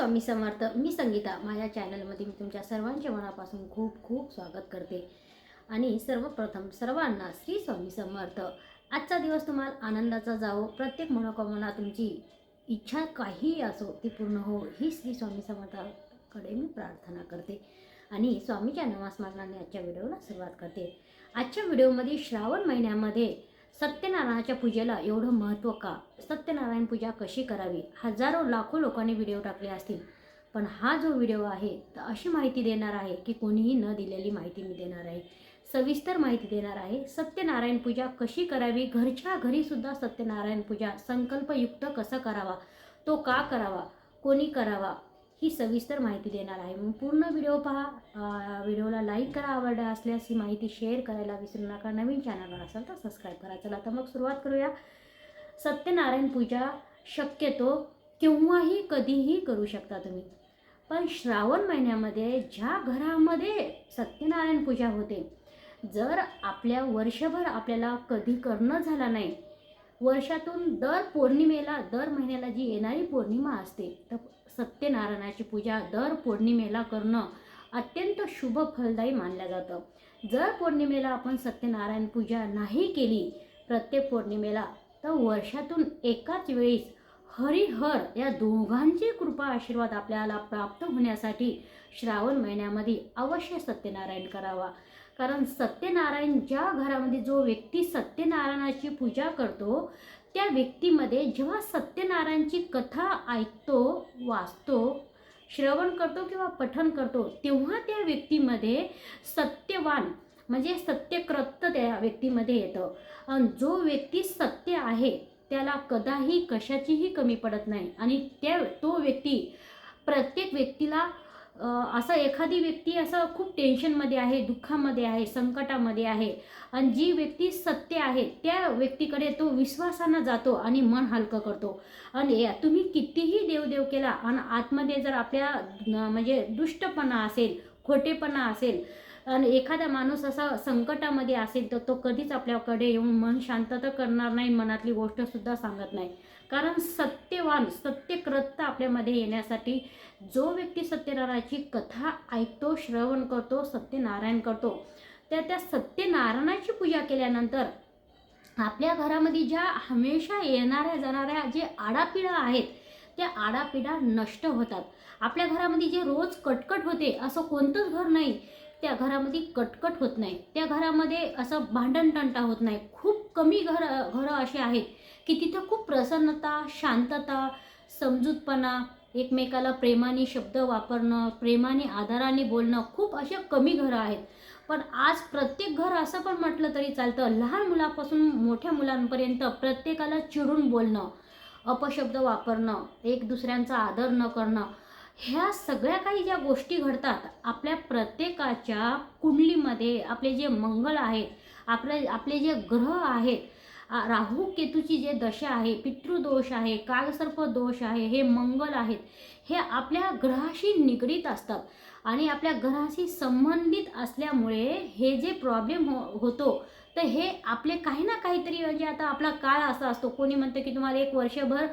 स्वामी समर्थ मी संगीता माझ्या चॅनलमध्ये मी तुमच्या सर्वांच्या मनापासून खूप खूप स्वागत करते. आणि सर्वप्रथम सर्वांना श्री स्वामी समर्थ. आजचा दिवस तुम्हाला आनंदाचा जावो प्रत्येक मनोकामना तुमची इच्छा काहीही असो ती पूर्ण हो ही श्री स्वामी समर्थाकडे मी प्रार्थना करते. आणि स्वामीच्या नामस्मरणाने आजच्या व्हिडिओला सुरुवात करते. आजच्या व्हिडिओमध्ये श्रावण महिन्यामध्ये सत्यनारायणाच्या पूजेला एवढं महत्त्व का? सत्यनारायण पूजा कशी करावी? हजारो लाखो लोकांनी व्हिडिओ टाकले असतील. पण हा जो व्हिडिओ आहे तर अशी माहिती देणार आहे की कोणीही न दिलेली माहिती मी देणार आहे. सविस्तर माहिती देणार आहे सत्यनारायण पूजा कशी करावी? घरच्या घरीसुद्धा सत्यनारायण पूजा संकल्पयुक्त कसा करावा? तो का करावा? कोणी करावा? ही सविस्तर माहिती देणार आहे. मग पूर्ण व्हिडिओ पहा. व्हिडिओला लाईक करा आवडला असल्यास ही माहिती शेअर करायला विसरू नका. नवीन चॅनलवर असाल तर सबस्क्राईब करा. चला तर मग सुरुवात करूया. सत्यनारायण पूजा शक्यतो केव्हाही कधीही करू शकता तुम्ही. पण श्रावण महिन्यामध्ये ज्या घरामध्ये सत्यनारायण पूजा होते जर आपल्या वर्षभर आपल्याला कधी करणं झाला नाही वर्षातून दर पौर्णिमेला दर महिन्याला जी येणारी पौर्णिमा असते तर सत्यनारायणाची पूजा दर पौर्णिमेला करणं अत्यंत शुभ फलदायी मानलं जातं. जर पौर्णिमेला आपण सत्यनारायण पूजा नाही केली प्रत्येक पौर्णिमेला तर वर्षातून एकाच वेळीस हरिहर या दोघांची कृपा आशीर्वाद आपल्याला प्राप्त होण्यासाठी श्रावण महिन्यामध्ये अवश्य सत्यनारायण करावा. कारण सत्यनारायण ज्या घरामध्ये जो व्यक्ती सत्यनारायणाची पूजा करतो त्या व्यक्तीमध्ये जेव्हा सत्यनारायणची कथा ऐकतो वाचतो श्रवण करतो किंवा पठन करतो तेव्हा त्या व्यक्तीमध्ये सत्यवान म्हणजे सत्यकृत्य त्या व्यक्तीमध्ये येतं. आणि जो व्यक्ती सत्य आहे त्याला कदाही कशाचीही कमी पडत नाही. आणि त्या तो व्यक्ती प्रत्येक व्यक्तीला असं एखादी व्यक्ती असं खूप टेन्शनमध्ये आहे दुःखामध्ये आहे संकटामध्ये आहे. आणि जी व्यक्ती सत्य आहे त्या व्यक्तीकडे तो विश्वासानं जातो आणि मन हलकं करतो. आणि या- तुम्ही कितीही देवदेव केला आणि आतमध्ये जर आपल्या म्हणजे दुष्टपणा असेल खोटेपणा असेल आणि एखादा माणूस असा संकटामध्ये असेल तर तो कधीच आपल्याकडे येऊन मन शांत तर करणार नाही मनातली गोष्टसुद्धा सांगत नाही. कारण सत्यवान सत्यकृत्य आपल्यामध्ये येण्यासाठी जो व्यक्ती सत्यनारायणाची कथा ऐकतो श्रवण करतो सत्यनारायण करतो त्या त्या सत्यनारायणाची पूजा केल्यानंतर आपल्या घरामध्ये ज्या हमेशा येणाऱ्या जाणाऱ्या जे आडापिडा आहेत त्या आडापिडा नष्ट होतात. आपल्या घरामध्ये जे रोज कटकट होते असं कोणतंच घर नाही. त्या घरामध्ये कटकट होत नाही. त्या घरामध्ये असं भांडणतंटा होत नाही. खूप कमी घर घरं अशी आहेत की तिथं खूप प्रसन्नता शांतता समजूतपणा एकमेकाला प्रेमाने शब्द वापरणं प्रेमाने आधाराने बोलणं खूप असे कमी घरं आहेत. पण आज प्रत्येक घर असं पण म्हटलं तरी चालतं लहान मुलापासून मोठ्या मुलांपर्यंत प्रत्येकाला चिडून बोलणं अपशब्द वापरणं एक दुसऱ्यांचा आदर न करणं ह्या सगळ्या काही ज्या गोष्टी घडतात आपल्या प्रत्येकाच्या कुंडलीमध्ये आपले जे मंगल आहेत आपले आपले जे ग्रह आहेत राहू केतूची जे दशा आहे पितृदोष आहे कालसर्प दोष आहे हे मंगल आहेत हे आपल्या ग्रहाशी निगडीत असतात. आणि आपल्या ग्रहाशी संबंधित असल्यामुळे हे जे प्रॉब्लेम हो होतो तर हे आपले काही ना काहीतरी म्हणजे आता आपला काळ असा असतो. कोणी म्हणतं की तुम्हाला एक वर्षभर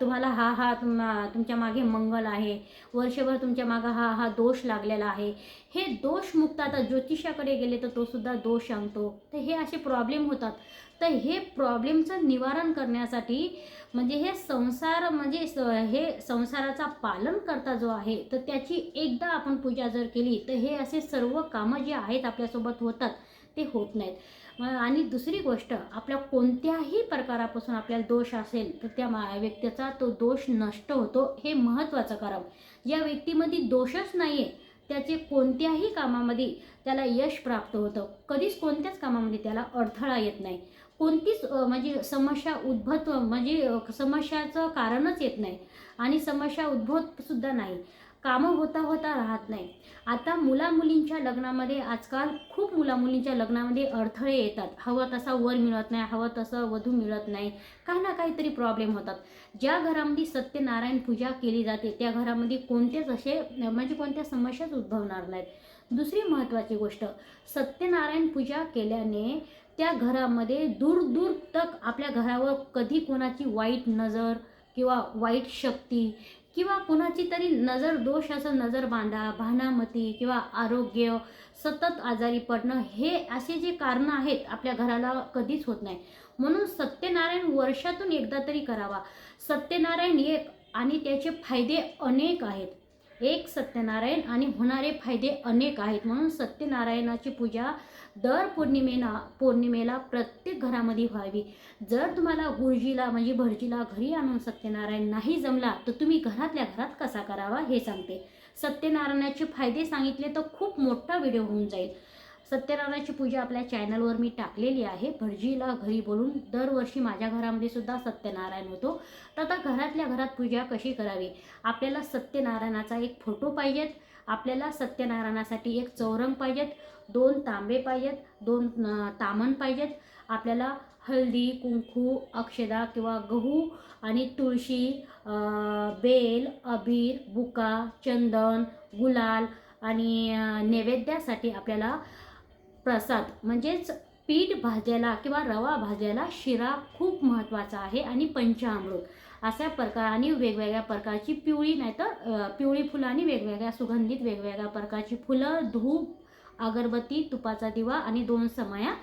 तुम्हाला हा हा तुम- तुमच्या मागे मंगल आहे. वर्षभर तुमच्या मागं हा हा दोष लागलेला आहे. हे दोषमुक्त आता ज्योतिषाकडे गेले तर तो सुद्धा दोष सांगतो. तर हे असे प्रॉब्लेम होतात. तर हे प्रॉब्लेमचं निवारण करण्यासाठी म्हणजे हे संसार म्हणजे स- हे संसाराचा पालन करता जो आहे तर त्याची एकदा आपण पूजा जर केली तर हे असे सर्व कामं जे आहेत आपल्यासोबत होतात. ते होत नाहीत. आणि दुसरी गोष्ट आपल्या कोणत्याही प्रकारापासून आपल्याला दोष असेल तर त्या मा व्यक्तीचा तो दोष नष्ट होतो हे महत्त्वाचं कारण. ज्या व्यक्तीमध्ये दोषच नाही आहे त्याचे कोणत्याही कामामध्ये त्याला यश प्राप्त होतं. कधीच कोणत्याच कामामध्ये त्याला अडथळा येत नाही. कोणतीच म्हणजे समस्या उद्भवत म्हणजे समस्याचं कारणच येत नाही. आणि समस्या उद्भवत सुद्धा नाही. कामं होता होता राहत नाही. आता मुलामुलींच्या लग्नामध्ये आजकाल खूप मुलामुलींच्या लग्नामध्ये अडथळे येतात. हवं तसा वर मिळत नाही हवं तसं वधू मिळत नाही. काही ना काहीतरी प्रॉब्लेम होतात. ज्या घरामध्ये सत्यनारायण पूजा केली जाते त्या घरामध्ये कोणतेच असे म्हणजे कोणत्या समस्याच उद्भवणार नाहीत. दुसरी महत्त्वाची गोष्ट सत्यनारायण पूजा केल्याने त्या घरामध्ये दूर दूर तक आपल्या घरावर कधी कोणाची वाईट नजर किंवा वाईट शक्ती किंवा कोणाची तरी नजर दोष असं नजर बांधा भानामती किंवा आरोग्य सतत आजारी पडणं हे असे जे कारणं आहेत आपल्या घराला कधीच होत नाही. म्हणून सत्यनारायण वर्षातून एकदा तरी करावा. सत्यनारायण एक आणि त्याचे फायदे अनेक आहेत. एक सत्यनारायण आणि होणारे फायदे अनेक आहेत. म्हणून सत्यनारायणाची पूजा दर पौर्णिमेला पौर्णिमेला प्रत्येक घरामध्ये व्हावी. जर तुम्हाला गुरुजीला म्हणजे भरजीला घरी आणून सत्यनारायण नाही जमला तर तुम्ही घरातल्या घरात कसा करावा हे सांगते. सत्यनारायणाचे फायदे सांगितले तर खूप मोठा व्हिडिओ होऊन जाईल. सत्यनारायणाची पूजा आपल्या चॅनलवर मी टाकलेली आहे. भटजीला घरी बोलून दरवर्षी माझ्या घरामध्ये सुद्धा सत्यनारायण होतो. तर आता घरातल्या घरात पूजा कशी करावी? आपल्याला सत्यनारायणाचा एक फोटो पाहिजेत. आपल्याला सत्यनारायणासाठी एक चौरंग पाहिजेत. दोन तांबे पाहिजेत. दोन तामण पाहिजेत. आपल्याला हळदी कुंकू अक्षदा किंवा गहू आणि तुळशी बेल अबीर बुका चंदन गुलाल आणि नैवेद्यासाठी आपल्याला प्रसाद म्हणजेच पीठ भाज्याला किंवा रवा भाज्याला शिरा खूप महत्त्वाचा आहे आणि पंचामृत अशा प्रकार आणि वेगवेगळ्या प्रकारची पिवळी नाहीतर तर पिवळी फुलं आणि वेगवेगळ्या सुगंधित वेगवेगळ्या प्रकारची फुलं धूप अगरबत्ती तुपाचा दिवा आणि दोन समया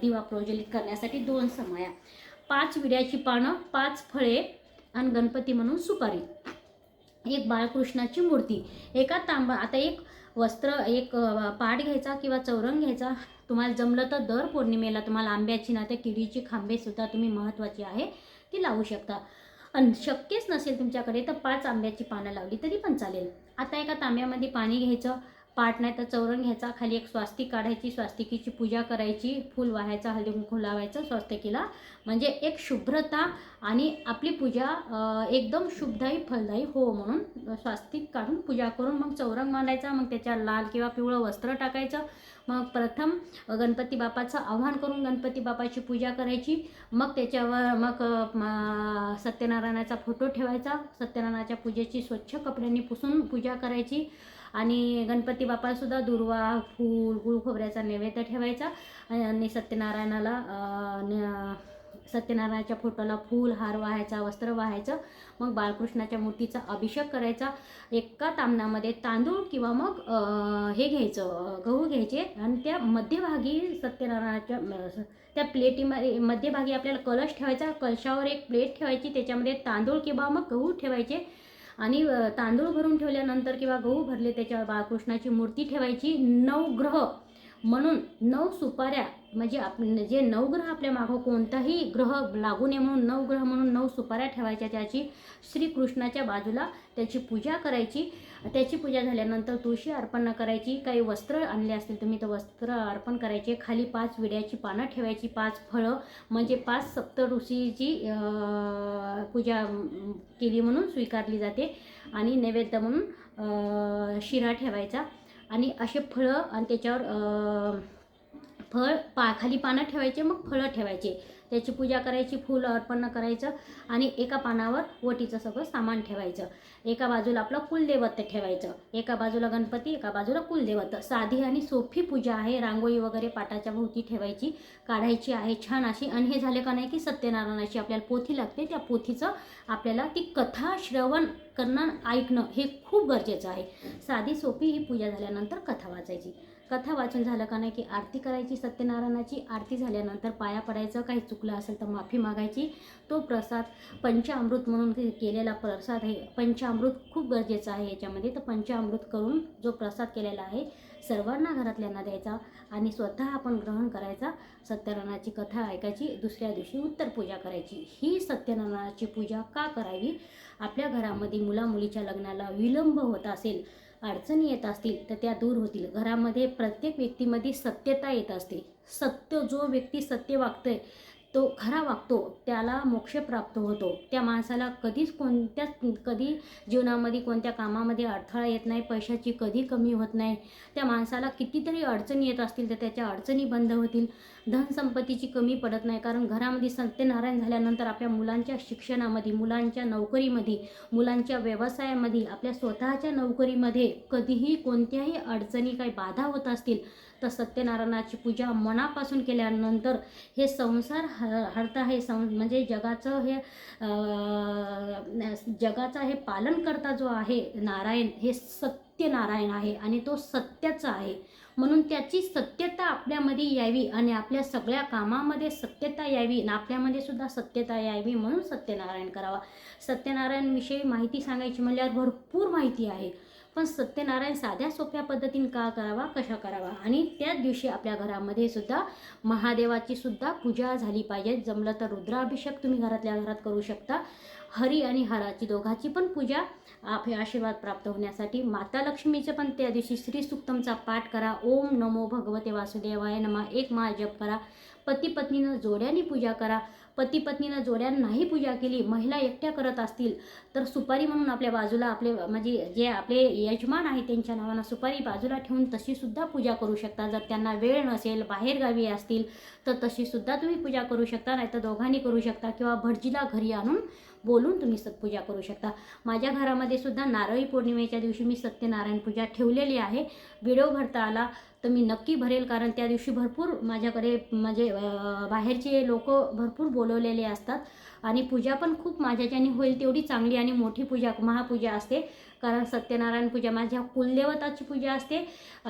दिवा प्रज्वलित करण्यासाठी दोन समया. पाच विड्याची पानं पाच फळे आणि गणपती म्हणून सुपारी. एक बाळकृष्णाची मूर्ती. एका तांबा आता एक वस्त्र एक पाठ घ्यायचा किंवा चौरंग घ्यायचा. तुम्हाला जमलं तर दर पौर्णिमेला तुम्हाला आंब्याची ना तर किडीची खांबेसुद्धा तुम्ही महत्त्वाची आहे ती लावू शकता. आणि शक्यच नसेल तुमच्याकडे तर पाच आंब्याची पानं लावली तरी पण चालेल. आता एका तांब्यामध्ये पाणी घ्यायचं पाठ नाही तर चौरंग घ्यायचा खाली एक स्वास्तिक काढायची स्वास्तिकीची पूजा करायची फूल वाहायचा हळदी कुंकू लावायचं स्वास्तिकीला म्हणजे एक शुभ्रता आणि आपली पूजा एकदम शुभदायी फलदायी हो म्हणून स्वास्तिक काढून पूजा करून मग चौरंग मांडायचा मग त्याच्या लाल किंवा पिवळं वस्त्र टाकायचं. मग प्रथम गणपती बापाचं आव्हान करून गणपती बापाची पूजा करायची. मग त्याच्यावर मग सत्यनारायणाचा फोटो ठेवायचा. सत्यनारायणाच्या पूजेची स्वच्छ कपड्यांनी पुसून पूजा करायची. आणि गणपती बापालासुद्धा दुर्वा फूल गुळ खोबऱ्याचा नैवेद्य ठेवायचा. आणि सत्यनारायणाला न- सत्यनारायणाच्या फोटोला फूल हार वाहायचा वस्त्र वाहायचं. मग बाळकृष्णाच्या मूर्तीचा अभिषेक करायचा. एका तामणामध्ये तांदूळ किंवा मग हे घ्यायचं गहू घ्यायचे. आणि त्या मध्यभागी सत्यनारायणाच्या त्या प्लेटीमध्ये मध्यभागी आपल्याला कलश ठेवायचा. कलशावर एक प्लेट ठेवायची. त्याच्यामध्ये तांदूळ किंवा मग गहू ठेवायचे. आणि तांदूळ भरून ठेवल्यानंतर किंवा गहू भरले त्याच्यावर बाळकृष्णाची मूर्ती ठेवायची नवग्रह म्हणून नऊ सुपाऱ्या म्हणजे आप म्हणजे जे नवग्रह आपल्या मागं कोणताही ग्रह लागू नये म्हणून नवग्रह म्हणून नऊ सुपाऱ्या ठेवायच्या त्याची श्रीकृष्णाच्या बाजूला त्याची पूजा करायची. त्याची पूजा झाल्यानंतर तुळशी अर्पण करायची. काही वस्त्र आणले असतील तुम्ही तर वस्त्र अर्पण करायचे. खाली पाच विड्याची पानं ठेवायची पाच फळं म्हणजे पाच सप्त ऋषीची पूजा केली म्हणून स्वीकारली जाते. आणि नैवेद्य म्हणून शिरा ठेवायचा. आणि असे फळं आणि त्याच्यावर फळ पा खाली पानं ठेवायचे मग फळं ठेवायचे. त्याची पूजा करायची फूल अर्पण करायचं आणि एका पानावर वटीचं सगळं सामान ठेवायचं. एका बाजूला आपलं कुलदेवत ठेवायचं. एका बाजूला गणपती एका बाजूला कुलदेवत. साधी आणि सोपी पूजा आहे. रांगोळी वगैरे पाटाच्या भोवती ठेवायची काढायची आहे छान अशी. आणि हे झाले का नाही की सत्यनारायणाची आपल्याला पोथी लागते. त्या पोथीचं आपल्याला ती कथा श्रवण करणं ऐकणं हे खूप गरजेचं आहे. साधी सोपी ही पूजा झाल्यानंतर कथा वाचायची. कथा वाचून झालं का नाही की आरती करायची सत्यनारायणाची आरती झाल्यानंतर पाया पडायचं काही चुकलं असेल तर माफी मागायची. तो प्रसाद पंचामृत म्हणून केलेला प्रसाद आहे पंचामृत खूप गरजेचं आहे याच्यामध्ये. तर पंचामृत करून जो प्रसाद केलेला आहे सर्वांना घरातल्यांना द्यायचा आणि स्वतः आपण ग्रहण करायचा. सत्यनारायणाची कथा ऐकायची दुसऱ्या दिवशी उत्तर पूजा करायची. ही सत्यनारायणाची पूजा का करावी? आपल्या घरामध्ये मुलामुलीच्या लग्नाला विलंब होत असेल अडचणी येत असतील तर त्या दूर होतील. घरामध्ये प्रत्येक व्यक्तीमध्ये सत्यता येत असते. सत्य जो व्यक्ती सत्य वागतोय तो खरा वागतो त्याला मोक्ष प्राप्त होतो. त्या माणसाला कधीच कोणत्याच कधी जीवनामध्ये कोणत्या कामामध्ये अडथळा येत नाही पैशाची कधी कमी होत नाही. त्या माणसाला कितीतरी अडचणी येत असतील तर त्याच्या अडचणी बंद होतील. धनसंपत्तीची कमी पडत नाही कारण घरामध्ये सत्यनारायण झाल्यानंतर आपल्या मुलांच्या शिक्षणामध्ये मुलांच्या नोकरीमध्ये मुलांच्या व्यवसायामध्ये आपल्या स्वतःच्या नोकरीमध्ये कधीही कोणत्याही अडचणी काही बाधा होत असतील तर सत्यनारायणाची पूजा मनापासून केल्यानंतर हे संसार ह हरता हे सं म्हणजे जगाचं हे जगाचा हे पालन करता जो आहे नारायण हे सत्यनारायण आहे आणि तो सत्याचा आहे. म्हणून त्याची सत्यता आपल्यामध्ये यावी आणि आपल्या सगळ्या कामामध्ये सत्यता यावी आणि आपल्यामध्ये सुद्धा सत्यता यावी म्हणून सत्यनारायण करावा. सत्यनारायणविषयी माहिती सांगायची म्हणल्यावर भरपूर माहिती आहे. पण सत्यनारायण साध्या सोप्या पद्धतीने का करावा कशा करावा? आणि त्याच दिवशी आपल्या घरामध्ये सुद्धा महादेवाची सुद्धा पूजा झाली पाहिजे. जमलं तर रुद्राभिषेक तुम्ही घरातल्या घरात करू शकता. हरी आणि हराची दोघाची पण पूजा आप आशीर्वाद प्राप्त होण्यासाठी. माता लक्ष्मीचं पण त्या दिवशी श्री सुक्तमचा पाठ करा. ओम नमो भगवते वासुदेवाय नमा. एक मा जप करा. पती पत्नीनं जोड्याने पूजा करा. पती पत्नीनं जोड्यानं नाही पूजा केली महिला एकट्या करत असतील तर सुपारी म्हणून आपल्या बाजूला आपले म्हणजे जे आपले यजमान आहे त्यांच्या नावानं सुपारी बाजूला ठेवून तशीसुद्धा पूजा करू शकता. जर त्यांना वेळ नसेल बाहेरगावी असतील तर तशीसुद्धा तुम्ही पूजा करू शकता नाही तर दोघांनी करू शकता किंवा भटजीला घरी आणून बोलून तुम्ही सत्पूजा करू शकता. माझ्या घरामध्ये सुद्धा नारळी पौर्णिमेच्या दिवशी मी सत्यनारायण पूजा ठेवलेली आहे. व्हिडिओ भरता आला तर मी नक्की भरेल कारण त्या दिवशी भरपूर माझ्याकडे म्हणजे बाहेरचे लोक भरपूर बोलवलेले असतात. आणि पूजा पण खूप माझ्याच्याने होईल तेवढी चांगली आणि मोठी पूजा महापूजा असते. कारण सत्यनारायण पूजा माझ्या कुलदेवताची पूजा असते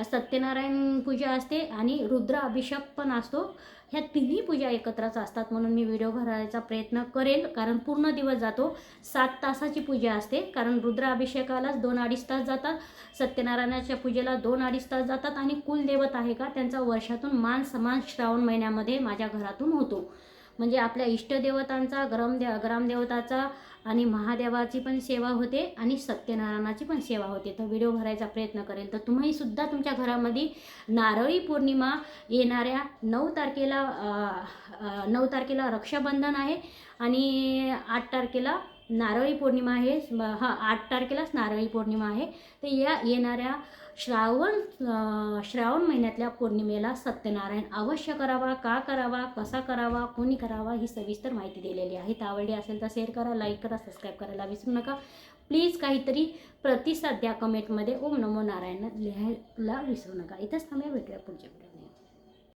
सत्यनारायण पूजा असते आणि रुद्र अभिषेक पण असतो. ह्या तिन्ही पूजा एकत्रच असतात म्हणून मी व्हिडिओ भरायचा प्रयत्न करेल. कारण पूर्ण दिवस जातो. सात तासाची पूजा असते. कारण रुद्राभिषेकालाच दोन अडीच तास जातात. सत्यनारायणाच्या पूजेला दोन अडीच तास जातात. आणि कुलदेवत आहे का? त्यांचा वर्षातून मान समान श्रावण महिन्यामध्ये माझ्या घरातून होतो. म्हणजे आपल्या इष्टदेवतांचा ग्रामदे ग्रामदेवताचा आणि महादेवाची पण सेवा होते आणि सत्यनारायणाची पण सेवा होते. तर व्हिडिओ भरायचा प्रयत्न करेल. तर तुम्ही सुद्धा तुमच्या घरामध्ये नारळी पौर्णिमा येणाऱ्या नऊ तारखेला नऊ तारखेला रक्षाबंधन आहे आणि आठ तारखेला नारळी पौर्णिमा आहे. हा आठ तारखेलाच नारळी पौर्णिमा आहे. तर या येणाऱ्या श्रावण श्रावण महिन्यातल्या पौर्णिमेला सत्यनारायण अवश्य करावा. का करावा? कसा करावा? कोणी करावा? ही सविस्तर माहिती दिलेली आहे. तावडी आवडली असेल तर शेअर करा लाईक करा सबस्क्राईब करायला विसरू नका. प्लीज काहीतरी प्रतिसाद द्या कमेंटमध्ये ओम नमो नारायण लिहायला विसरू नका. इथंच थांबूया. भेटूया पुढच्या